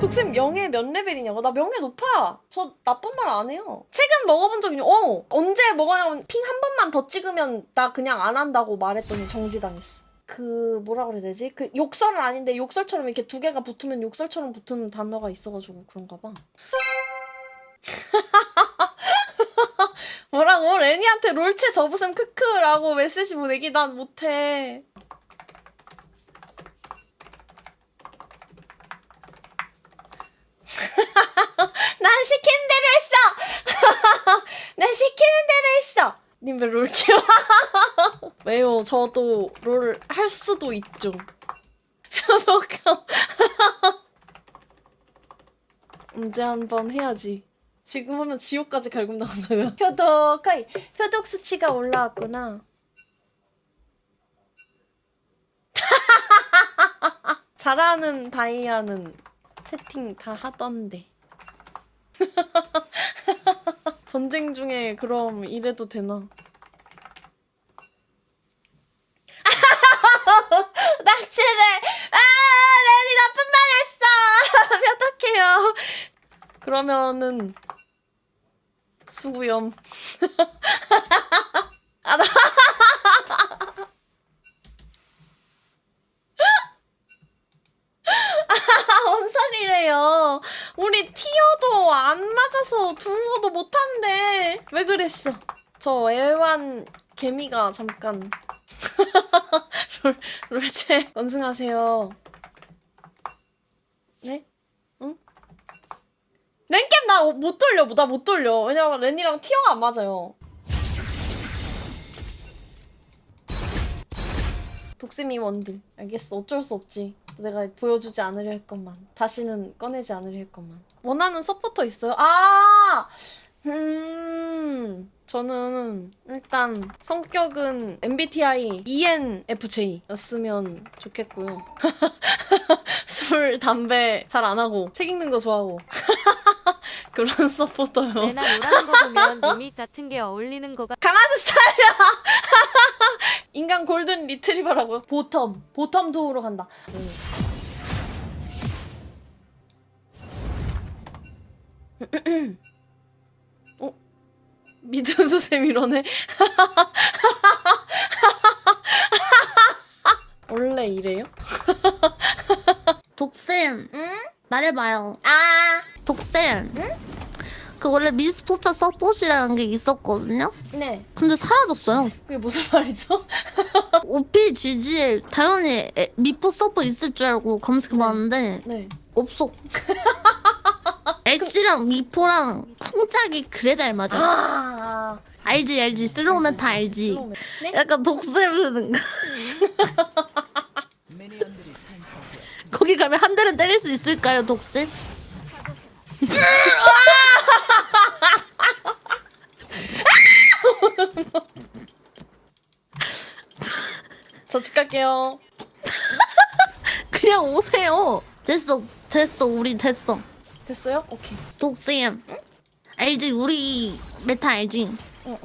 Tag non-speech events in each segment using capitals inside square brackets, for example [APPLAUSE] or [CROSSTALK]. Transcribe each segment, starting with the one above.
독쌤 명예 몇 레벨이냐고? 나 명예 높아. 저 나쁜 말 안 해요. 책은 먹어본 적 있냐? 어. 언제 먹었냐면 핑 한 번만 더 찍으면 나 그냥 안 한다고 말했더니 정지당했어. 그 뭐라 그래야 되지? 그 욕설은 아닌데 욕설처럼 이렇게 두 개가 붙으면 욕설처럼 붙는 단어가 있어가지고 그런가 봐. [LAUGHS] 뭐라고? 레니한테 롤체 접으셈 크크라고 메시지 보내기 난 못해. [LAUGHS] 난 시키는 대로 했어. [LAUGHS] 난 시키는 대로 했어. 님왜롤 키워? [LAUGHS] 왜요? 저도 롤 할 수도 있죠. 표독함. 언제 한번 해야지. 지금 하면 지옥까지 갈굼 나온다고요. 표독하이. 표독 수치가 올라왔구나. 잘하는 다이아는 채팅 다 하던데. [LAUGHS] 전쟁 중에 그럼 이래도 되나? [LAUGHS] 낙치래! 아, 레니 나쁜 말 했어! [LAUGHS] 어떡해요. 그러면은, 수구염. 아, 나. 뭔 우리 티어도 안 맞아서 두어도 못하는데 왜 그랬어? 저 애완 개미가 잠깐 [LAUGHS] 롤 롤체 원승하세요. 네? 응? 랭겜 나 못 돌려 나 못 돌려 왜냐면 렌이랑 티어가 안 맞아요. 독세미 원들 알겠어 어쩔 수 없지 내가 보여주지 않으려 했건만 다시는 꺼내지 않으려 했건만 원하는 서포터 있어요? 아 음, 저는 일단 성격은 MBTI ENFJ였으면 좋겠고요. [LAUGHS] 술, 담배 잘 안 하고 책 읽는 거 좋아하고 [LAUGHS] 그런 [LAUGHS] 서포터요. 내나 노라는 거 보면 리밋 같은 게 어울리는 거가 강아지 스타일이야. [LAUGHS] 인간 골든 리트리버라고요? 보텀. 보텀 도우로 간다. [CLEARS THROAT] 어? 미드 수세 밀어네. 원래 이래요? [LAUGHS] 독쌤 응? 말해봐요. 아, 독쌤 그 원래 미스포차 서폿이라는 게 있었거든요? 네. 근데 사라졌어요. 그게 무슨 [LAUGHS] 말이죠? [LAUGHS] OPGG에 당연히 에- 미포 서폿 있을 줄 알고 검색해봤는데 네. 없어. [LAUGHS] 애쉬랑 미포랑 쿵짝이 그래 잘 맞아. 아, 알지 알지. 슬로우 메타 알지. 네? 약간 독쌤은 거 기 가면 한 대는 때릴 수 있을까요 독쌤? 저집 갈게요. 그냥 오세요 됐어 됐어 우리 됐어 됐어요? 오케이. 독쌤 알지 우리 메타 알지.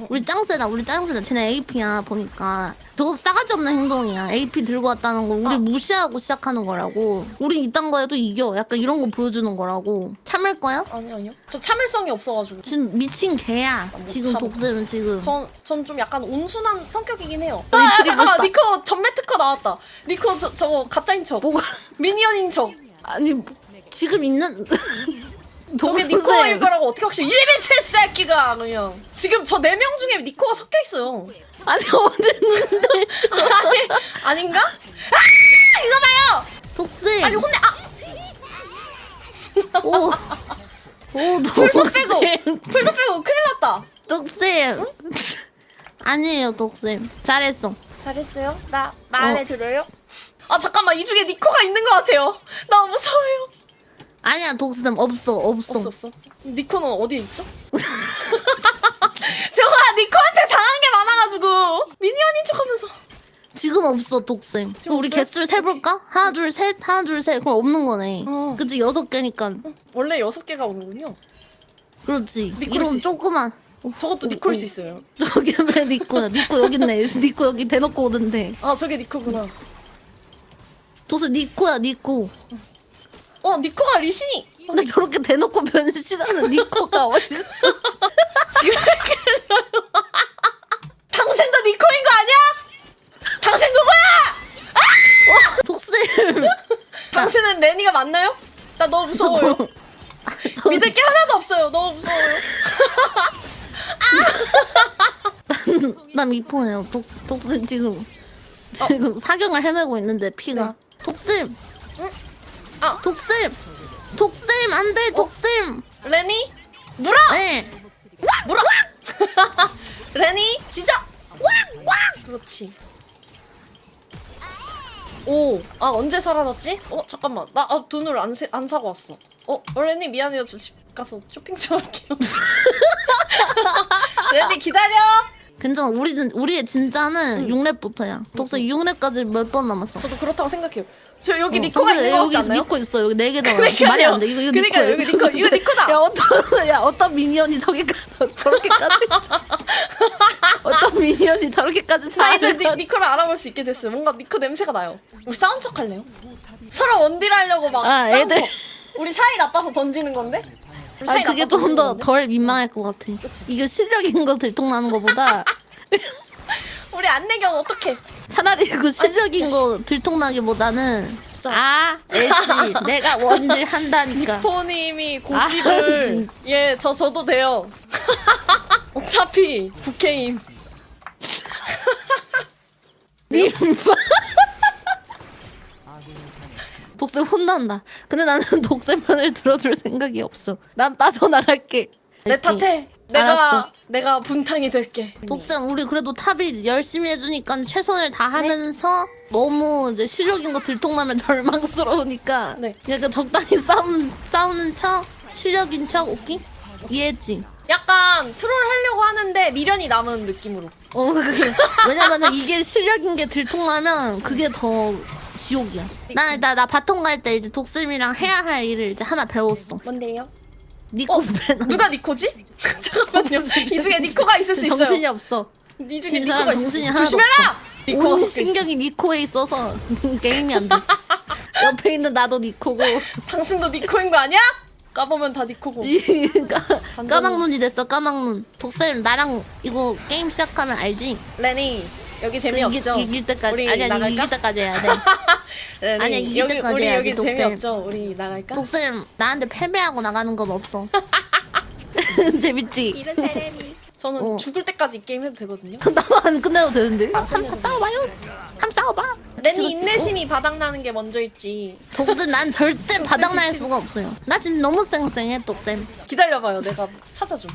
우리 짱세다 우리 짱세다 쟤네 AP야 보니까 저거 싸가지 없는 행동이야 AP 들고 왔다는 거 우리 아. 무시하고 시작하는 거라고 우린 이딴 거에도 이겨 약간 이런 거 보여주는 거라고 참을 거야? 아니 아니요. 저 참을성이 없어가지고. 지금 미친 개야 못 지금 참아. 독쌤은 지금 전, 전 좀 약간 온순한 성격이긴 해요. 어, 아, 리트리버 잠깐만, 싸- 니코 전매 특허 나왔다. 니코 저, 저거 가짜인 척. 뭐가 미니언인 척. 아니 지금 있는 저게. 니코일 거라고 어떻게 확실히 이미체 새끼가 그냥. 지금 저 네 명 중에 니코가 섞여 있어요. 아니 어딨는데 [LAUGHS] 아니, 아닌가? 아! 이거 봐요! 독쌤 아니, 혼내, 아! 오. 오, 풀도 빼고! 풀도 빼고 큰일 났다. 독쌤. 아니에요, 독쌤. 잘했어. 잘했어요? 나 마음에 들어요? 아, 잠깐만. 이 중에 니코가 있는 것 같아요. 너무 무서워요. 아니야, 독쌤. 없어, 없어. 없어 없어 없어. 니코는 어디에 있죠? [LAUGHS] 제가 니코한테 당한 게 많아가지고 미니언인 척하면서 지금 없어, 독쌤. 지금 우리 없어요? 개수를 세볼까? 하나, 둘, 셋, 하나, 둘, 셋. 그럼 없는 거네. 어. 그치, 여섯 개니까. 원래 여섯 개가 오는군요. 그렇지. 니콜 수 이런 있어. 조그만. 저것도 오, 니코일 오. 수 있어요. 저기 왜 니코야? 니코 여기 있네. [LAUGHS] 니코 여기 대놓고 오던데. 아 저게 니코구나. 독쌤, 니코야, 니코. 어 니코가 리신이 근데 저렇게 대놓고 변신하는 니코가 어딨어? 지금 [LAUGHS] 당신 도 니코인 거 아니야? 당신 누구야? 독슬. 당신은 레니가 맞나요? 나 너무 무서워요. 저- 믿을 게 하나도 없어요. 너무 무서워요. 나 미포예요. 독 독슬 지금 지금 사경을 헤매고 있는데 피가. 네. 독슬. 아. 독슬. 독슬 안돼 독슬. 레니 물어 네. 물어. [LAUGHS] 레니 지적. 그렇지. 오, 아 언제 살아났지? 어 잠깐만, 나 아, 돈을 안, 세, 안 사고 왔어. 어, 어, 레니 미안해요, 저 집 가서 쇼핑 좀 할게요. [LAUGHS] 레니 기다려. 괜찮아. 우리는 우리의 진짜는 응. 6렙부터야. 독슬 6렙까지 몇 번 남았어. 저도 그렇다고 생각해요. 저 여기 어, 니코가 독슬 있는 거 같지 여기 않나요? 니코 있어. 여기 네개 더. [LAUGHS] 그러니까요. 말이 안 돼. 이거 이거 그러니까요. 니코야. 여기 니코, 이거 니코다. [LAUGHS] 야 어떤 야 어떤 미니언이 저기까지 저렇게까지 [LAUGHS] 어떤 미니언이 저렇게까지 나 이제 잘 니, 니코를 알아볼 수 있게 됐어요. 뭔가 니코 냄새가 나요. 우리 싸운 척 할래요? 서로 원딜 하려고 막 아, 싸운 애들. 척. 우리 사이 나빠서 던지는 건데? 아 그게 좀 던지는 더 건데? 덜 민망할 것 같아. 이게 실력인 거 들통나는 거보다 [LAUGHS] 우리 안내견 어떡해? 차라리 그 실력인 진짜. 거 들통나기보다는 진짜. 아 애쉬 내가 원딜 한다니까. 포님이 아, 고집을 [LAUGHS] 진- 예, 저 저도 돼요. [LAUGHS] 어차피 부캐임. 님 독설 혼난다. 근데 나는 [LAUGHS] 독설 편을 들어줄 생각이 없어. 난 빠져나갈게. 내 탓해. 내가 알았어. 내가 분탕이 될게. 독쌤 우리 그래도 탑이 열심히 해주니까 최선을 다하면서 너무 이제 실력인 거 들통나면 [LAUGHS] 절망스러우니까 네. 약간 적당히 싸우는 싸우는 척 실력인 척 오케이 이해했지? 약간 트롤 하려고 하는데 미련이 남은 느낌으로. 어 그- 왜냐면은 이게 실력인 게 들통나면 그게 더 지옥이야. 나나 나 바통 갈 때 이제 독쌤이랑 해야 할 일을 이제 하나 배웠어. 뭔데요? 니코 배너. 누가 니코지? [LAUGHS] 잠깐만요. [LAUGHS] 이 중에 니코가 있을 수 있어요. 정신이 없어. 니 중에 지금 니코가 사람 있을 수 정신이 있어. 하나도 조심해라. 니코가 온 섞여 있어. 신경이 니코에 있어서 [LAUGHS] 게임이 안 돼. 옆에 있는 나도 니코고. 당신도 니코인 거 아니야? 까보면 다 니코고. 까- 까막눈이 됐어 까막눈 독쌤 나랑 이거 게임 시작하면 알지? 레니 여기 재미없죠? 이기, 이길 때까지. 우리 아니야 나갈까? 이길 때까지 해야 돼. 레니, [LAUGHS] 아니야, 이길 여기, 때까지 우리 해야지, 여기 독쌤. 재미없죠? 우리 나갈까? 독쌤 나한테 패배하고 나가는 건 없어. [LAUGHS] 재밌지? 이런 사람이. 저는 어. 죽을 때까지 이 게임 해도 되거든요. [LAUGHS] 나도 안 끝내도 되는데. 한번 싸워봐요. 한번 싸워봐. 레니 인내심이 바닥나는 게 먼저일지. 독쌤 난 절대 바닥날 지금- 수가 없어요. 나 지금 너무 쌩쌩해 독쌤. 기다려봐요. 내가 찾아줌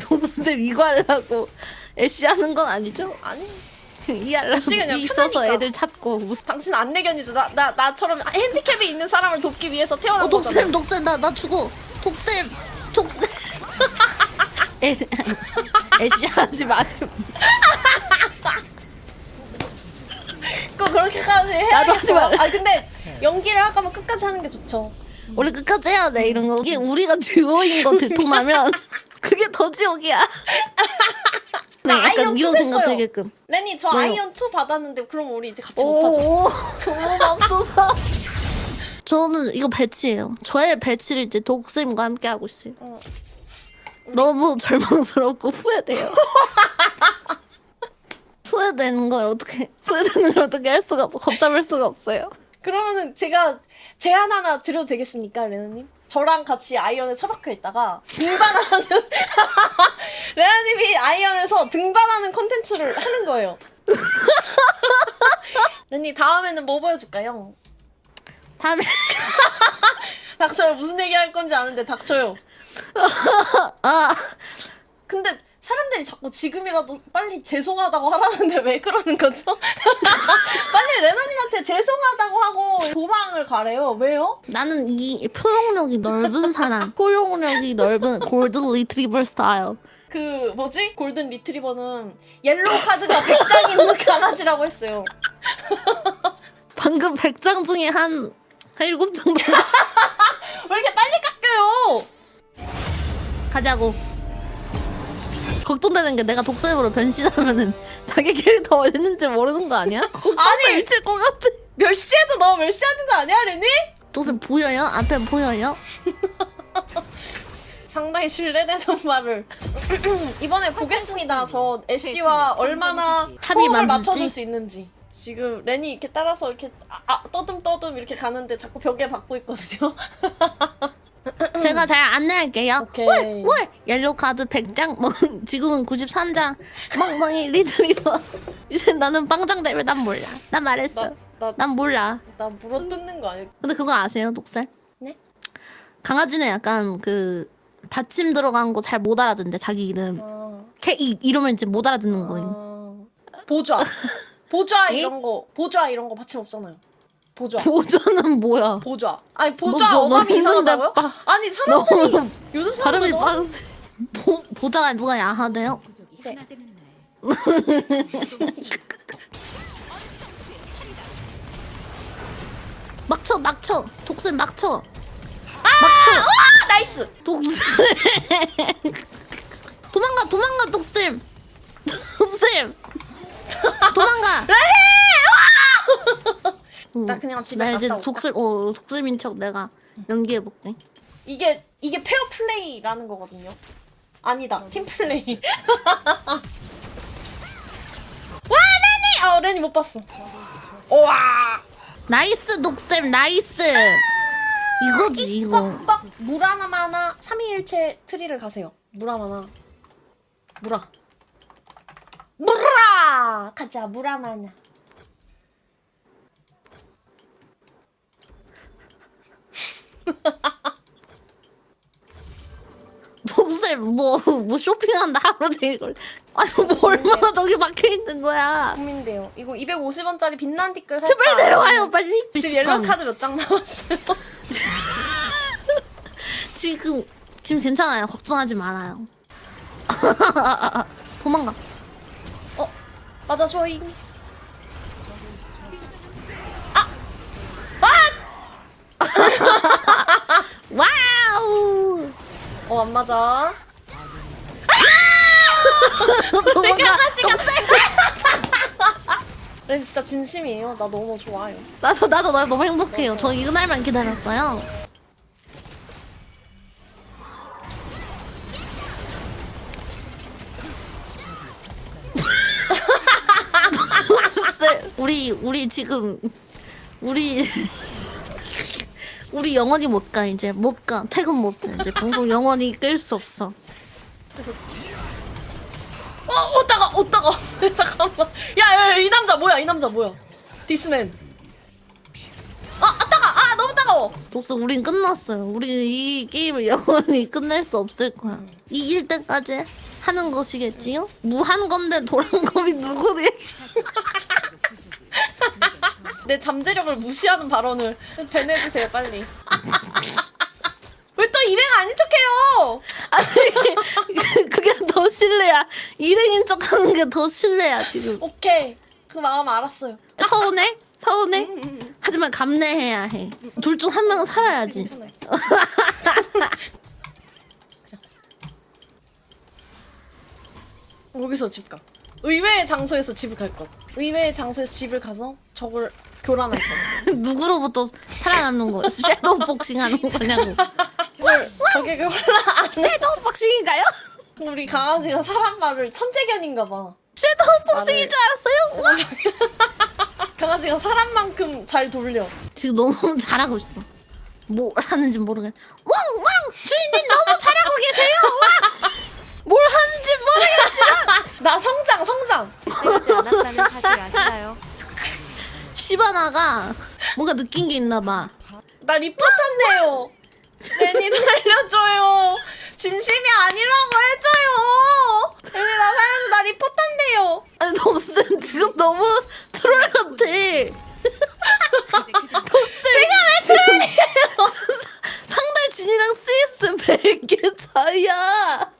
독쌤 이거 하려고 애쉬 하는 건 아니죠? 아니 이 애쉬가 그냥 이 있어서 편하니까. 애들 찾고 무슨 당신 안내견이죠. 나, 나, 나처럼 핸디캡이 있는 사람을 돕기 위해서 태어난 어 거잖아 독쌤 독쌤 나 나 죽어. 독쌤 독쌤 애쉬 애쉬 하지 마세요. 꼭 그렇게까지 나도 하지 해야겠어요. 말래. 아 근데 연기를 할 거면 끝까지 하는 게 좋죠. 우리 끝까지 해야 돼 이런 거. 이게 우리가 듀오인 거 들통나면 [LAUGHS] 그게 더 지옥이야 [LAUGHS] 네나 아이언 약간 이런 투 생각. 되게끔 레니 저 왜요? 아이언 2 받았는데 그럼 우리 이제 같이 못하죠 오오 맙소사 저는 이거 배치예요 저의 배치를 이제 독쌤과 함께 하고 있어요 어. 너무 절망스럽고 후회돼요 [LAUGHS] 후회되는 걸 어떻게 후회되는 걸 어떻게 할 수가 없 걷잡을 수가 없어요 그러면은 제가 제안 하나 드려도 되겠습니까, 레나님? 저랑 같이 아이언에 처박혀 있다가 등반하는 [LAUGHS] 레나님이 아이언에서 등반하는 컨텐츠를 하는 거예요. [LAUGHS] 레니 다음에는 뭐 보여줄까요? 다음에 [LAUGHS] 닥쳐요. 무슨 얘기 할 건지 아는데 닥쳐요. 아 근데 사람들이 자꾸 지금이라도 빨리 죄송하다고 하라는데 왜 그러는 거죠? [LAUGHS] 빨리 레나님한테 죄송하다고 하고 도망을 가래요. 왜요? 나는 이 포용력이 넓은 사람 [LAUGHS] 포용력이 넓은 골든 리트리버 스타일 그 뭐지? 골든 리트리버는 옐로우 카드가 100장 있는 [LAUGHS] 강아지라고 했어요. 방금 100장 중에 한, 한 7장 정도 왜 이렇게 빨리 깎여요? 가자고 걱정되는 게 내가 독쌤으로 변신하면은 [LAUGHS] 자기 캐릭터 어딨는지 모르는 거 아니야? 아니! 미칠 것 같아 멸시해도 너 멸시하는 거 아니야, 레니? 독쌤 보여요? 앞에 보여요? [LAUGHS] 상당히 신뢰되는 [LAUGHS] 말을 [CLEARS THROAT] 이번에 보겠습니다. 저 애쉬와 얼마나 합이 호흡을? 맞춰줄 수 있는지. 지금 레니 이렇게 따라서 이렇게 아, 아, 떠듬 떠듬 이렇게 가는데 자꾸 벽에 박고 있거든요. 제가 잘 안내할게요. 오케이. 월! 월! 옐로우 카드 100장, 뭐, [LAUGHS] 지금은 93장. 멍멍이 리드리버. [LAUGHS] 이제 나는 빵장 되면 난 몰라. 난 말했어. 나, 나, 난 몰라. 나 물어 뜯는 거 아니야? 근데 그거 아세요, 독살? 네? 강아지는 약간 그 받침 들어간 거 잘 못 알아듣는데 자기 이름. 아, 캐 이, 이러면 이제 못 알아듣는. 아, 보좌. [LAUGHS] 보좌 에? 이런 거 보좌 이런 거 받침 없잖아요. 보좌. 보조는 뭐야? 보좌. 아니 보좌 너- 너- 너 어감이 이상하다고요? 빠- 아니 사람들이 너무 요즘 발음이 사람들 너무 빠. 보, 보다가 누가 야하대요? 네. [LAUGHS] 막쳐 막쳐 독쌤 막쳐 아 나이스. 독쌤 [LAUGHS] 도망가 도망가 독쌤 독쌤 도망가 응. 나 그냥 집에 나 이제 갔다 올까? 독쌤 어 독쌤인 척 내가 연기해 볼게 이게 이게 페어 플레이라는 거거든요. 아니다 팀 플레이. [LAUGHS] 와 레니. 아 레니 못 봤어. 와. 나이스 독쌤 나이스 이거지 이거 꽉꽉 무라마나 삼위일체 트리를 가세요. 무라마나. 무라. 무라. 가자 무라마나. [LAUGHS] 독쌤 뭐, 뭐 쇼핑한다 하루 종일 걸. 아니 뭐 얼마나 저기 막혀 있는 거야. 고민돼요. 이거 250원짜리 빛난 티끌 살까? 제발 내려와요 빨리. 지금 옐로우 카드 몇 장 남았어요? [LAUGHS] 지금 지금 괜찮아요. 걱정하지 말아요. [LAUGHS] 도망가. 어 맞아 조잉. [LAUGHS] 와우 어 안 맞아. [LAUGHS] 도망가 렌 진짜 진심이에요. 나 너무 좋아요. 나도 나도 나도 너무 행복해요 저 이날만 기다렸어요 [LAUGHS] 우리 우리 지금 우리 우리 영원히 못 가 이제 못 가 퇴근 못해 이제 방송 영원히 끌 수 없어 어, 어 따가, 어 따가. [LAUGHS] 잠깐만. 야, 야, 야, 이 남자 뭐야? 이 남자 뭐야? 디스맨. 아, 아 따가. 아, 너무 따가워. 독서 우린 끝났어요 우리 이 게임을 [LAUGHS] 영원히 끝낼 수 없을 거야 이길 때까지 하는 것이겠지요? 무한 건데 도란 검이 누구니? [LAUGHS] 내 잠재력을 무시하는 발언을 배내주세요, 빨리. 왜 또 일행 아닌 척해요? 아니 그게 더 실례야 일행인 척하는 게 더 실례야 지금 오케이. 그 마음 알았어요. 서운해? 서운해? 음, 음, 음. 하지만 감내해야 해 둘 중 한 명은 살아야지. [LAUGHS] 여기서 집 가. 의외의 장소에서 집을 갈 것. 의외의 장소에서 집을 가서 적을 교란할 것. [LAUGHS] 누구로부터 살아남는 거야? 섀도우 복싱 하는 거냐고 뭘 저게 교란 안 해. 섀도우 복싱인가요? 우리 강아지가 사람 말을 천재견인가 봐. 섀도우 복싱인 줄 알았어요? [LAUGHS] 강아지가 사람만큼 잘 돌려. 지금 너무 [LAUGHS] 잘하고 있어. 뭘 하는지 모르겠. 왕 왕 주인님 너무 잘하고 계세요. 와! 뭘 하는지 모르겠. 나 성장 성장. 때리지 않았다는 사실 아시나요? 시바나가 뭔가 느낀 게 있나 봐. 나 리포트한대요. 레니 살려줘요. 진심이 아니라고 해줘요. 레니 나 살려줘. 나 리포트한대요. 아니 덤슨 지금 너무 트롤 같아. [LAUGHS] 제가 왜 트롤이에요? 상대 진이랑 CS 100개 차이야.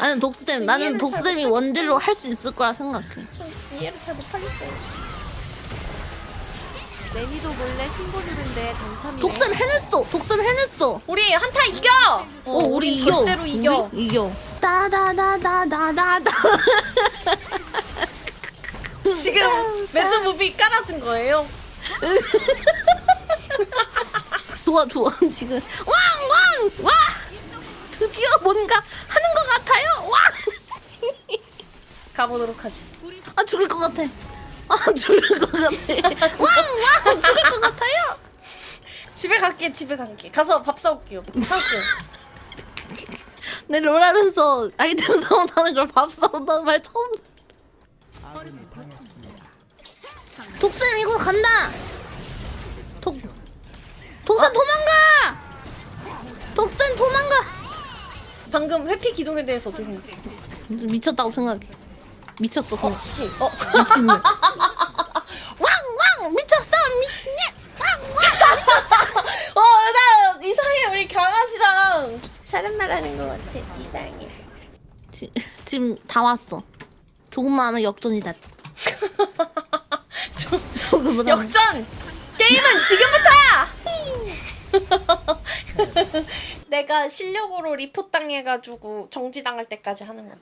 아니 독쌤 나는 독쌤이. 원딜로 할 수 있을 거라 생각해. 전 이해를 잘 못하겠어요. 레니도 몰래 신고 누른데 당첨이네. 독쌤 해냈어. 독쌤 해냈어. 우리 한타 이겨. 어, 우리 이겨. 절대로 이겨. 우리 이겨. 따다다다다다다. 지금 매드 무비 깔아준 거예요. 좋아 좋아 지금 왕왕 와 드디어 뭔가 하는 것 같아요 가보도록 하지. 왕아 죽을 것 같아 아 죽을 것 같아 [LAUGHS] 왕왕 죽을 것 같아요 집에 갈게 집에 갈게. 가서 밥 사올게요. 사올게요. [LAUGHS] 내 롤하면서 아이템 사온다는 걸 밥 사온다는 말 처음 독쌤 이거 간다 독 독쌤 도망가 독쌤 도망가 방금 회피 기동에 대해서 어떻게 생각해? 미쳤다고 생각해 미쳤어 어 그냥 씨. 어. 미친년 [LAUGHS] 우리 강아지랑 사람 말하는 것 같아. 이상해. 지, 지금 다 왔어 조금만 하면 역전이다 저, 조금만 하면 역전. 게임은 지금부터야. [LAUGHS] 내가 실력으로 리포 당해가지고 정지당할 때까지 하는 거야.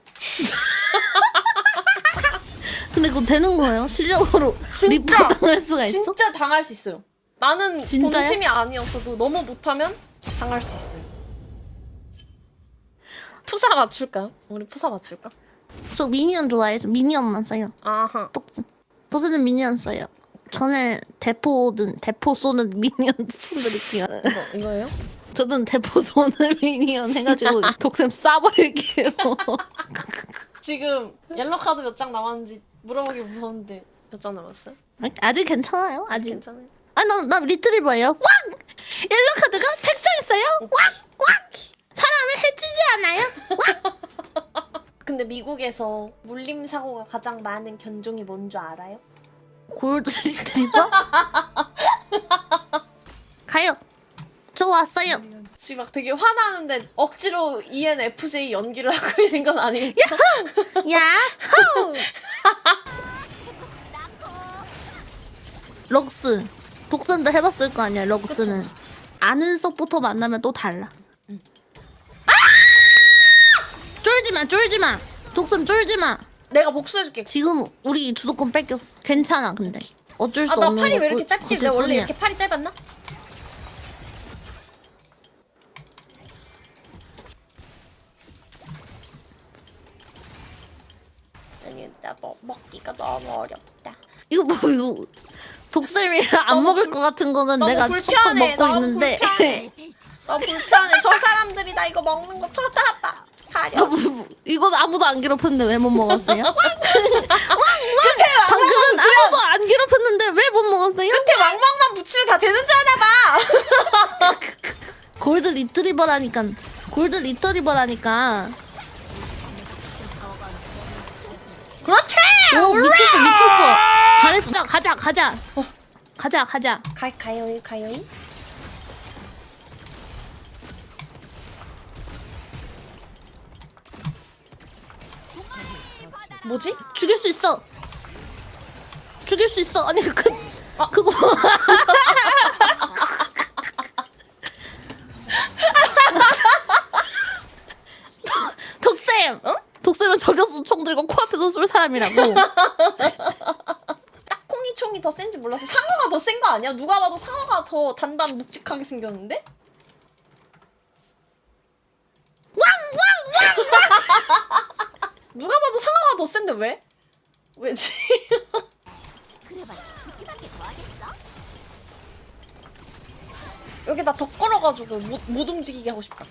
근데 그거 되는 거예요? 실력으로 진짜. 리포 당할 수가 있어? 진짜 당할 수 있어요. 나는 진짜요? 본심이 아니었어도 너무 못하면 당할 수 있어요. 푸사 맞출까? 우리 푸사 맞출까? 저 미니언 좋아해서 미니언만 써요. 아하. 똑지. 도스는 미니언 써요. 저는 대포든 대포 쏘는 [LAUGHS] 미니언 추천드릴게요. 이거 이거예요? 저는 대포 쏘는 [LAUGHS] 미니언 해가지고 [LAUGHS] 독샘 쏴버릴게요. 지금 옐로 카드 몇 장 남았는지 물어보기 무서운데 몇 장 남았어요? 아직 괜찮아요. 아직. 괜찮아요. 아 나 나 리트리버예요. 왕! 옐로 카드가 100장 있어요. 왕! 왕! 사람을 해치지 않아요. 왕! [LAUGHS] 근데 미국에서 물림 사고가 가장 많은 견종이 뭔 줄 알아요? 골드 리트리버? [LAUGHS] 가요. 저 왔어요. 지금 막 되게 화나는데 억지로 ENFJ 연기를 하고 [LAUGHS] 있는 건 아니겠죠? 야! 호! 럭스. 독선도 해봤을 거 아니야, 럭스는. 그쵸, 아는 썩부터 만나면 또 달라. 쫄지 마, 쫄지 마. 독선 쫄지 마. 내가 복수해줄게. 지금 우리 주도권 뺏겼어. 괜찮아, 근데. 어쩔 수아나 없는 팔이 왜 이렇게 짧지? 내가 원래. 이렇게 팔이 짧았나? 아니 나 뭐, 먹기가 너무 어렵다. 이거 뭐 이거 독쌤이랑 안 너무 먹을 불- 것 같은 거는 너무 내가 불편해. 먹고 너무 있는데 불편해. [LAUGHS] 나 불편해. 저 사람들이 나 이거 먹는 거 쳐다봐. 가려. 이건 아무도 안 괴롭혔는데 왜 못 먹었어요? 끝에 방금은 왕망만 붙이면 아무도 안 괴롭혔는데 왜 못 먹었어요? 끝에 왕망만 붙이면 다 되는 줄 아나 봐. [LAUGHS] 골드 리트리버라니까 골드 리트리버라니까 그렇지. 오 미쳤어 미쳤어. 잘했어. 자, 가자 가자. 가자 가자. 가 가요 가요. 뭐지? 죽일 수 있어. 죽일 수 있어. 아니 그 아, 그거 [LAUGHS] 덕쌤 어? 독쌤은 저격수 총 들고 코앞에서 쏠 사람이라고 [LAUGHS] 딱콩이 총이 더 센지 몰라서 상어가 더 센 거 아니야? 누가 봐도 상어가 더 단단 묵직하게 생겼는데? [LAUGHS] 누가 봐도 상어가 더 센데 왜? 왜지? [LAUGHS] 여기다 더 걸어가지고 못, 못 움직이게 하고 싶다.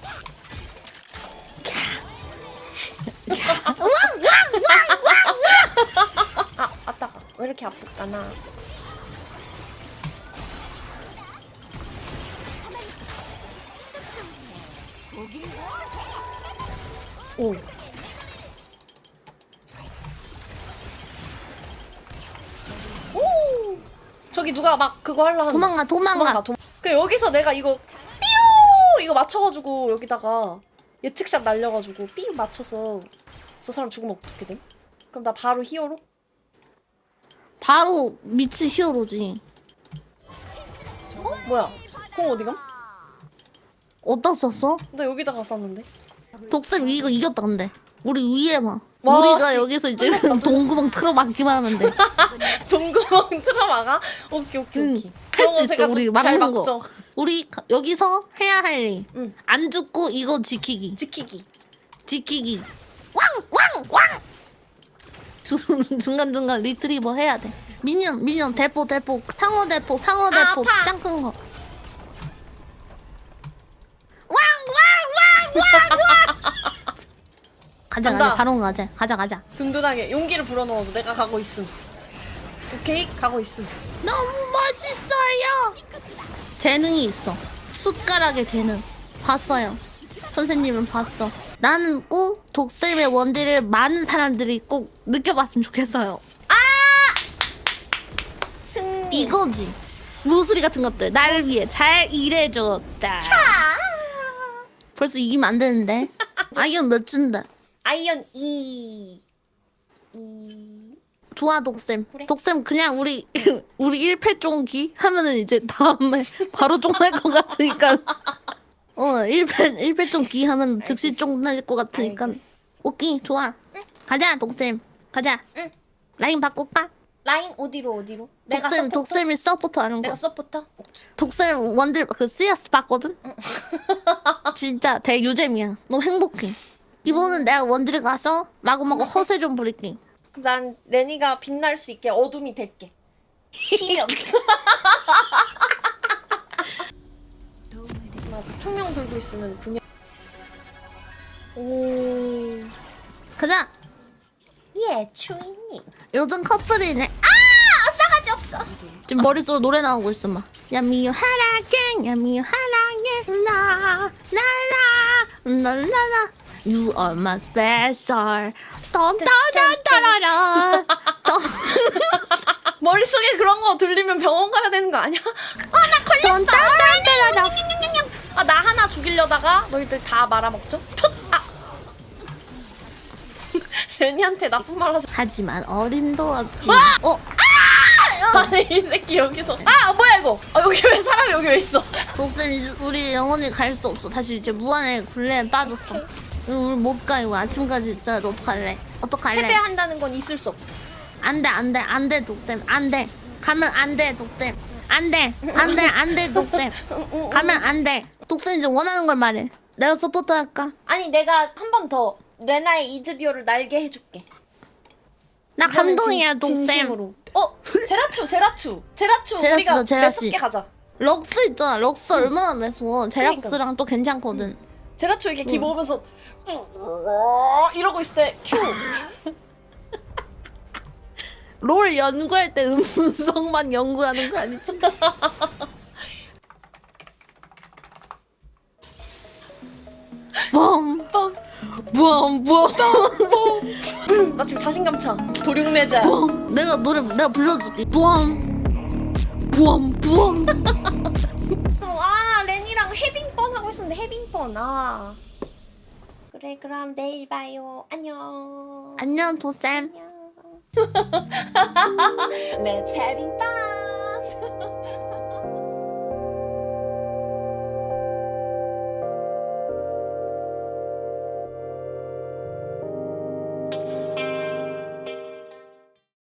이렇게 아프까나? 오. 오. 저기 누가 막 그거 하려 하는 도망가 도망가 도망가 도망. 그 여기서 내가 이거 삐우 이거 맞춰가지고 여기다가 예측샷 날려가지고 삐우 맞춰서 저 사람 죽으면 어떻게 돼? 그럼 나 바로 히어로? 바로 미츠 히어로지 어? 뭐야? 공 어디 감? 어디다 썼어? 나 여기다가 쐈는데. 독쌤 이거 이겼다 근데 우리 위에 봐 와, 우리가 씨. 여기서 이제 뚫렸어. 동구멍 틀어막기만 하면 돼. [LAUGHS] 동구멍 틀어막아? 오케이 오케이 응, 오케이. 할수 그런 있어. 제가 우리 좀 막는 막죠. 거. 우리 가- 여기서 해야 할 일. 응. 안 죽고 이거 지키기. 지키기. 지키기. 왕 왕 왕. 중간 중간 리트리버 해야 돼. 미니언 미니언 대포 대포 상어 대포 상어 대포 아파. 짱큰 거. [LAUGHS] 가자 간다. 가자 바로 가자 가자 가자. 든든하게 용기를 불어넣어도 내가 가고 있음. 오케이 가고 있음. 너무 멋있어요. 재능이 있어. 숟가락의 재능. 봤어요. 선생님은 봤어. 나는 꼭 독쌤의 원딜을 많은 사람들이 꼭 느껴봤으면 좋겠어요. 승리. 이거지. 무수리 같은 것들 나를 위해 잘 일해줬다. 벌써 이기면 안 되는데. [LAUGHS] 아이언 몇 준다. 아이언 2. 2. 좋아 독쌤. 그래. 독쌤 그냥 우리 [LAUGHS] 우리 1패 쫑기 하면은 이제 다음에 바로 쫑날 것 같으니까. [LAUGHS] 어 1패 1패 쫑기 하면 즉시 쫑날 것 같으니까. 알겠어. 오케이 좋아. 가자 독쌤. 가자. 응. 라인 바꿀까? 라인 어디로 어디로? 내가 독쌤 서포터? 독쌤이 서포터 하는 거. 내가 서포터? 독쌤 원딜 그 CS 봤거든? [LAUGHS] [LAUGHS] 진짜 대유잼이야. 너무 행복해. 이번은 내가 원딜 가서 마구마구 허세 좀 부릴게. 그럼 난 레니가 빛날 수 있게 어둠이 될게. [LAUGHS] 시면. 맞아. 총명 들고 있으면 그냥. 오. 가자. 예, 추인님. 요즘 커플이네. 아, 싸가지 없어. 지금 머릿속에 노래 나오고 있어 막. 야미유 하라갱 야미유 하라갱 나 나라 나라라 You are my special 던다단다라라 머릿속에 그런 거 들리면 병원 가야 되는 거 아니야? 아, 나 걸렸어. 던다단다라라 아, 나 하나 죽이려다가 너희들 다 말아먹죠? 첫! 아! [LAUGHS] 레니한테 나쁜 말 하지 하지만 어림도 없지. 와! 어 아니 이 새끼 여기서 아 뭐야 이거 아 여기 왜 사람이 여기 왜 있어 [LAUGHS] 독쌤 이제 우리 영원히 갈 수 없어. 다시 이제 무한의 굴레에 빠졌어. 우리 못 가 이거 아침까지 있어야 돼. 어떡할래? 어떡할래? 패배한다는 건 있을 수 없어 안 돼 안 돼 안 돼 독쌤 안 돼 가면 안 돼 독쌤 안돼 안돼 안돼 독쌤 가면 안돼. 독쌤 이제 원하는 걸 말해. 내가 서포터 할까? 아니 내가 한 번 더 레나의 이즈리오를 날게 해줄게. 나 감동이야 진- 독쌤 진심으로. 어 제라추 제라추 제라추 제라스다, 우리가 제라씨. 매섭게 가자. 럭스 있잖아 럭스 얼마나 매서워. 제락스랑 또 괜찮거든. 제라추 이렇게 기 모으면서 이러고 있을 때 큐 [LAUGHS] 롤 연구할 때 음성만 [LAUGHS] 연구하는 거 아니지? [LAUGHS] 뻥 뻥. 뻥, 뻥, 나 지금 자신감 차 도륙내자 뻥. 내가 노래 내가 불러줄게. 뻥, 뻥, 뻥. [LAUGHS] 아 레니랑 해빙번 하고 있었는데 해빙번 아 그래 그럼 내일 봐요 안녕 안녕 도쌤. 안녕 Let's having fun